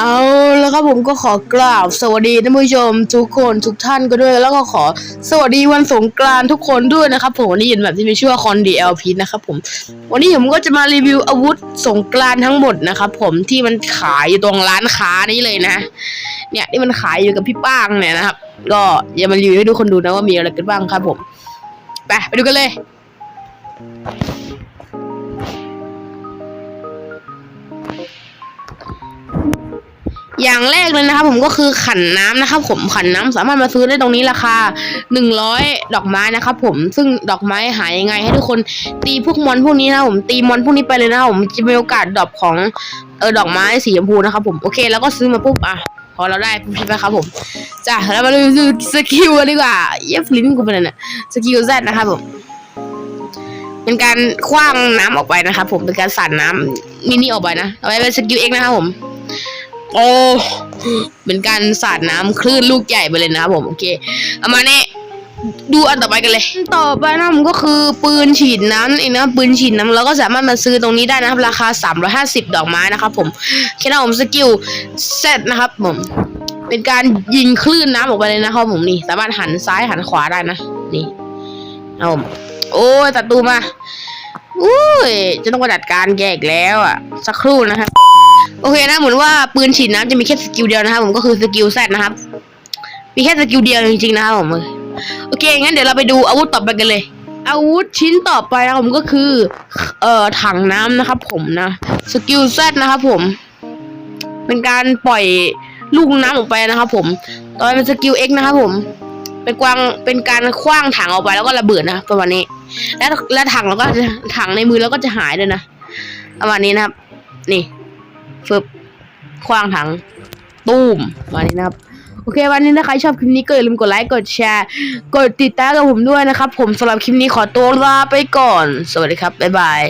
เอาแล้วครับผมก็ขอกราบสวัสดีท่านผู้ชมทุกคนทุกท่านก็ด้วย แล้วก็ขอสวัสดีวันสงกรานต์ทุกคนด้วยนะครับผมวันนี้ยินแบบที่มีชื่อว่าคอนดีเอลพีนะครับผม วันนี้ผมก็จะมารีวิวอาวุธสงกรานต์ทั้งหมดนะครับผมที่มันขายอยู่ตรงร้านค้านี้เลยนะ เนี่ยที่มันขายอยู่กับพี่ป้างเนี่ยนะครับ ก็อย่ามารีวิวให้ทุกคนดูนะว่ามีอะไรกันบ้างครับผมไปไปดูกันเลย อย่างแรกเลยนะครับ ผมก็คือขันน้ำนะครับ ผมขันน้ำสามารถมาซื้อได้ตรงนี้ราคาหนึ่งร้อยดอกไม้นะครับ ผมซึ่งดอกไม้หายยังไง ให้ทุกคนตีพวกมอนพวกนี้นะผมตีมอนพวกนี้ไปเลยนะผมจะมีโอกาสดรอปของเออดอกไม้สีชมพูนะครับ ผมโอเค แล้วก็ซื้อมาปุ๊บอะพอเราได้ปุ๊บใช่ไหมครับผมจ้ะแล้วมาดูสกิลกันดีกว่าเย็บลิ้นกูไปเลยเนี่ยสกิลแซดนะครับผมเป็นการคว้างน้ำออกไปนะครับผมเป็นการสั่นน้ำมินิออกไปนะเอาไว้เป็นสกิลเอ็กนะครับผม โอ้เป็นการสาดน้ำคลื่นลูกใหญ่ไปเลยนะครับผมโอเคเอามาเนี่ยดูอันต่อไปกันเลย ต่อไปนะผมก็คือปืนฉีดน้ำนั่นเองนะปืนฉีดน้ำเราก็สามารถมาซื้อตรงนี้ได้นะครับราคา 350 ดอกไม้นะครับผมแค่นั้นผมสกิลเซตนะครับผมเป็นการยิงคลื่นน้ำออกไปเลยนะครับผมนี่ สามารถหันซ้ายหันขวาได้นะนี่เอาโอ้ยตัดตูมาอุ้ยจะต้องมาจัดการแกอีกแล้วอะ สักครู่นะครับ โอเคนะเหมือนว่าปืนฉีดน้ำจะมีแค่สกิลเดียวนะครับผมก็คือสกิลแซดนะครับ มีแค่สกิลเดียวจริงๆนะครับผมโอเคงั้นเดี๋ยวเราไปดูอาวุธต่อไปกันเลย อาวุธชิ้นต่อไปนะผมก็คือ เอ่อถังน้ำนะครับผมนะสกิลแซดนะครับผม เป็นการปล่อยลูกน้ำออกไปนะครับผมต่อไปเป็นสกิลเอ็กนะครับผมเป็นกวางเป็นการคว้างถังออกไปแล้วก็ระเบิดนะประมาณนี้ แล้วแล้วถังเราก็ถังในมือเราก็จะหายด้วยนะประมาณนี้นะครับ นี่ ฟึบคว้างถังตูมวันนี้นะครับ โอเค วันนี้ถ้าใครชอบคลิปนี้ก็อย่าลืมกดไลค์กดแชร์ กดติดตามกับผมด้วยนะครับ ผมสำหรับคลิปนี้ขอตัวลาไปก่อน สวัสดีครับ บ๊ายบาย